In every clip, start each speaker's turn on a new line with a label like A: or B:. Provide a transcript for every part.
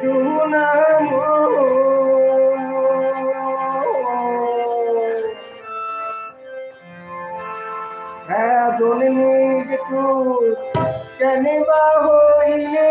A: সুনাম। হ্যাঁ জন্মে যেটু কেন হইলে?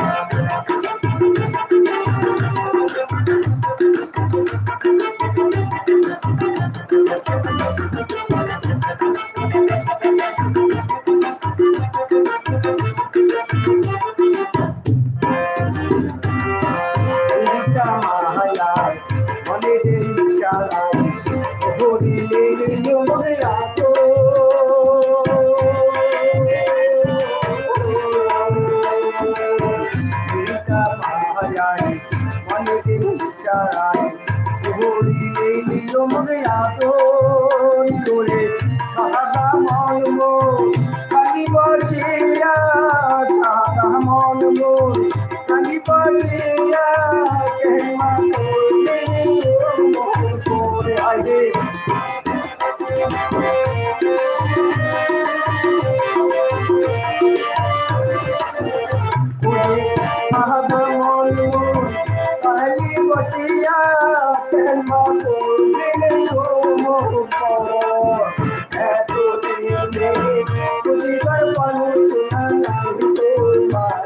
A: সাদা মন কালি বসিয়া কেমা করে এত দিনে তুলিবার পানু শোনা নাই তোমার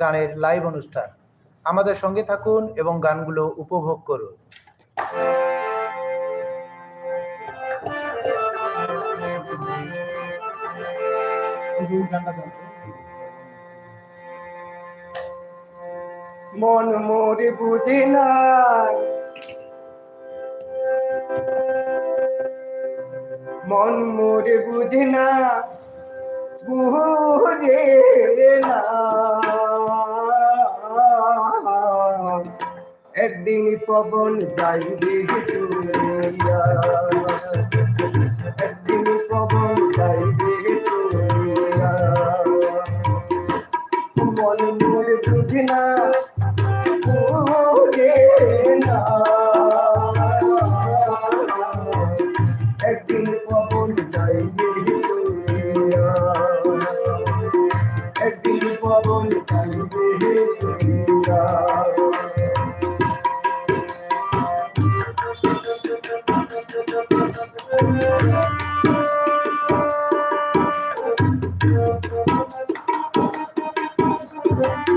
B: গানের লাইভ অনুষ্ঠান। আমাদের সঙ্গে থাকুন এবং গানগুলো উপভোগ করুন।
A: মন মোর বুঝি না মন মোর বুঝি না, বুঝে না। একদিন পবন যাইবে চুরিয়া Thank you.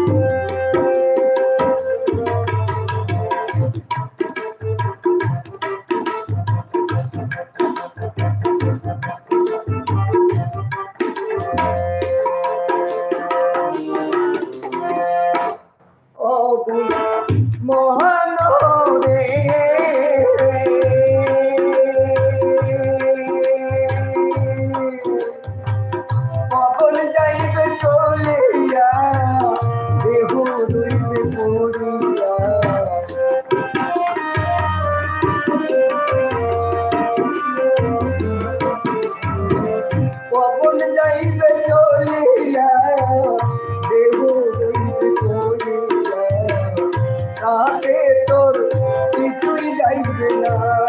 A: যাইবে চলিয়া দেব চলিয়া। তাতে তোর কিছুই যাইবে না।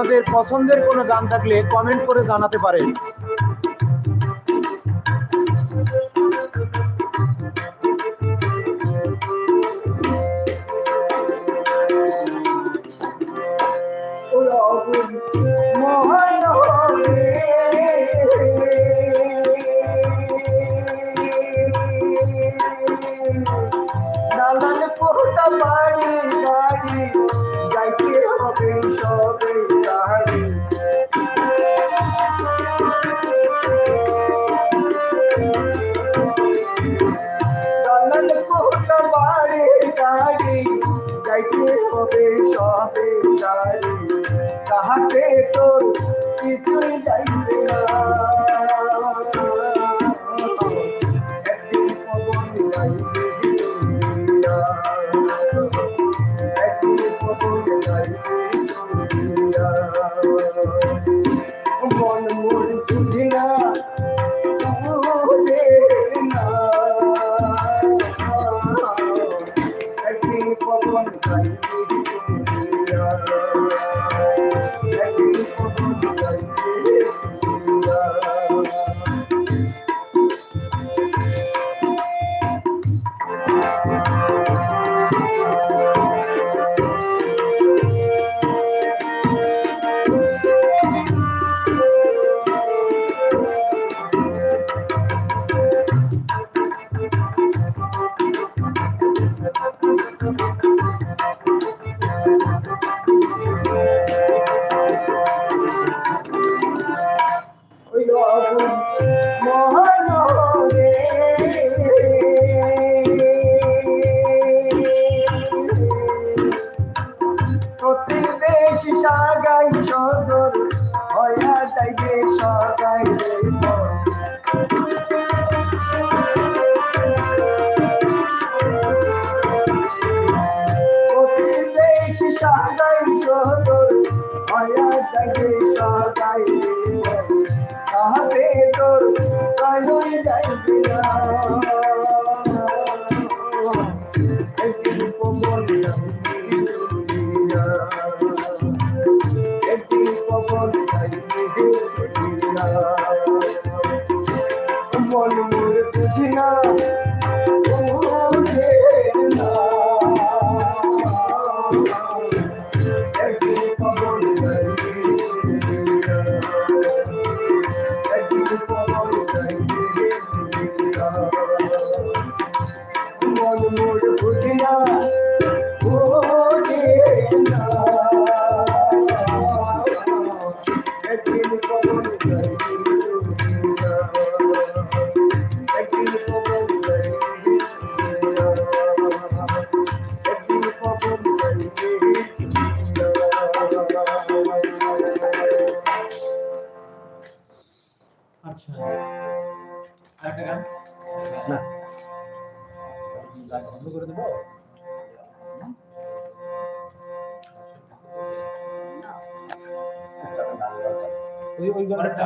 B: আপনাদের পছন্দের কোনো গান থাকলে কমেন্ট করে জানাতে পারেন।
A: সদাই সদর হয়া থাকে সদাই তাহাতে তোর কয় যাইবি না
B: গান বন্ধ করে দেবো ওই ওই গানটা